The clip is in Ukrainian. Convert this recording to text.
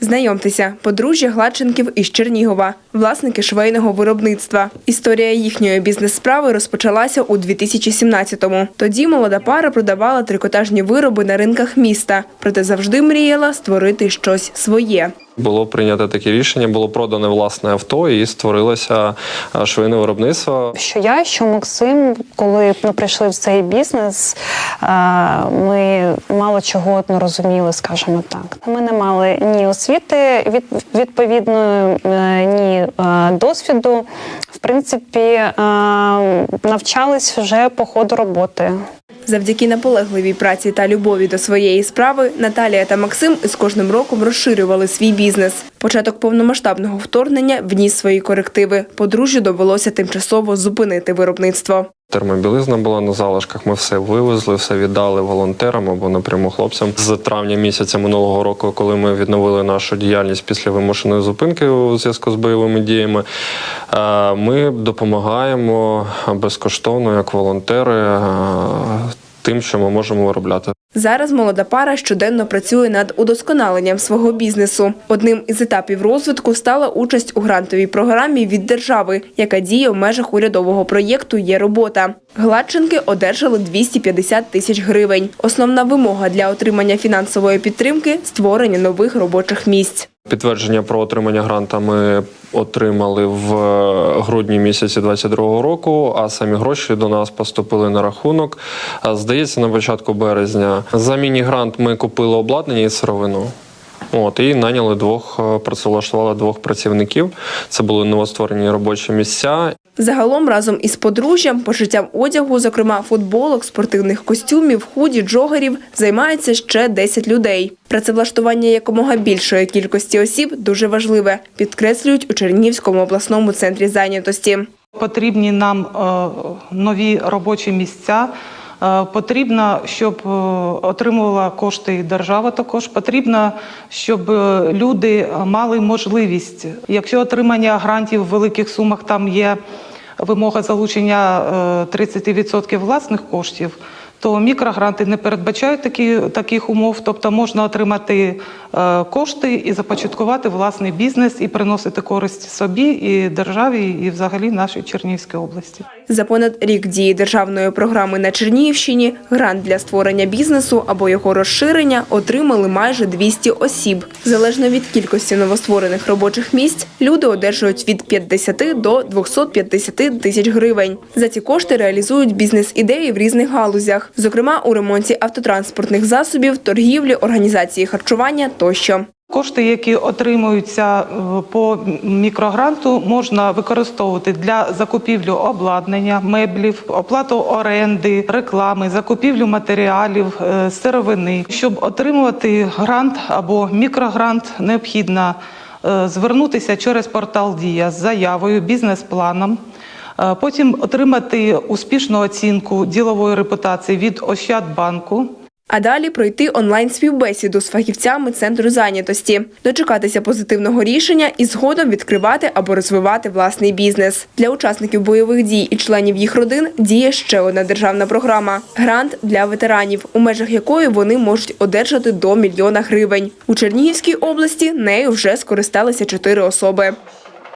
Знайомтеся, подружжя Гладченків із Чернігова, власники швейного виробництва. Історія їхньої бізнес-справи розпочалася у 2017-му. Тоді молода пара продавала трикотажні вироби на ринках міста, проте завжди мріяла створити щось своє. Було прийнято таке рішення, було продане власне авто і створилося е, швейне виробництво. Що я, що Максим, коли ми прийшли в цей бізнес, е, ми мало чого не розуміли, скажімо так. Ми не мали ні освіти від, відповідної, е, ні досвіду. В принципі, навчались вже по ходу роботи. Завдяки наполегливій праці та любові до своєї справи Наталія та Максим з кожним роком розширювали свій бізнес. Початок повномасштабного вторгнення вніс свої корективи. Подружжю довелося тимчасово зупинити виробництво. Термобілизна була на залишках. Ми все вивезли, все віддали волонтерам або напряму хлопцям. З травня місяця минулого року, коли ми відновили нашу діяльність після вимушеної зупинки у зв'язку з бойовими діями, е, ми допомагаємо безкоштовно як волонтери е, тим, що ми можемо виробляти. Зараз молода пара щоденно працює над удосконаленням свого бізнесу. Одним із етапів розвитку стала участь у грантовій програмі від держави, яка діє в межах урядового проєкту Є робота. Гладченки одержали 250 тисяч гривень. Основна вимога для отримання фінансової підтримки створення нових робочих місць. Підтвердження про отримання гранта ми отримали в е, грудні місяці 22-го року, а самі гроші до нас поступили на рахунок. Здається, на початку березня. За міні-грант ми купили обладнання і сировину. От і наняли двох, е, працевлаштували двох працівників. Це були новостворені робочі місця. Загалом разом із подружжям, пошиттям одягу, зокрема футболок, спортивних костюмів, худі, джогерів, займається ще 10 людей. Працевлаштування якомога більшої кількості осіб дуже важливе, підкреслюють у Чернігівському обласному центрі зайнятості. Потрібні нам е, нові робочі місця. Е, Потрібно, щоб е, отримувала кошти держава. Також потрібно, щоб е, люди мали можливість. Якщо отримання грантів в великих сумах там є вимога залучення е, 30% власних коштів. То мікрогранти не передбачають такі, таких умов, тобто можна отримати е, кошти і започаткувати власний бізнес і приносити користь собі і державі, і взагалі нашій Чернігівській області. За понад рік дії державної програми на Чернігівщині грант для створення бізнесу або його розширення отримали майже 200 осіб. Залежно від кількості новостворених робочих місць, люди одержують від 50 до 250 тисяч гривень. За ці кошти реалізують бізнес-ідеї в різних галузях, зокрема у ремонті автотранспортних засобів, торгівлі, організації харчування тощо. Кошти, які отримуються е, по мікрогранту, можна використовувати для закупівлі обладнання, меблів, оплату оренди, реклами, закупівлю матеріалів, е, сировини. Щоб отримувати грант або мікрогрант, необхідно е, звернутися через портал Дія з заявою, бізнес-планом. Е, Потім отримати успішну оцінку ділової репутації від Ощадбанку. А далі пройти онлайн-співбесіду з фахівцями центру зайнятості, дочекатися позитивного рішення і згодом відкривати або розвивати власний бізнес. Для учасників бойових дій і членів їх родин діє ще одна державна програма грант для ветеранів, у межах якої вони можуть одержати до мільйона гривень. У Чернігівській області нею вже скористалися чотири особи.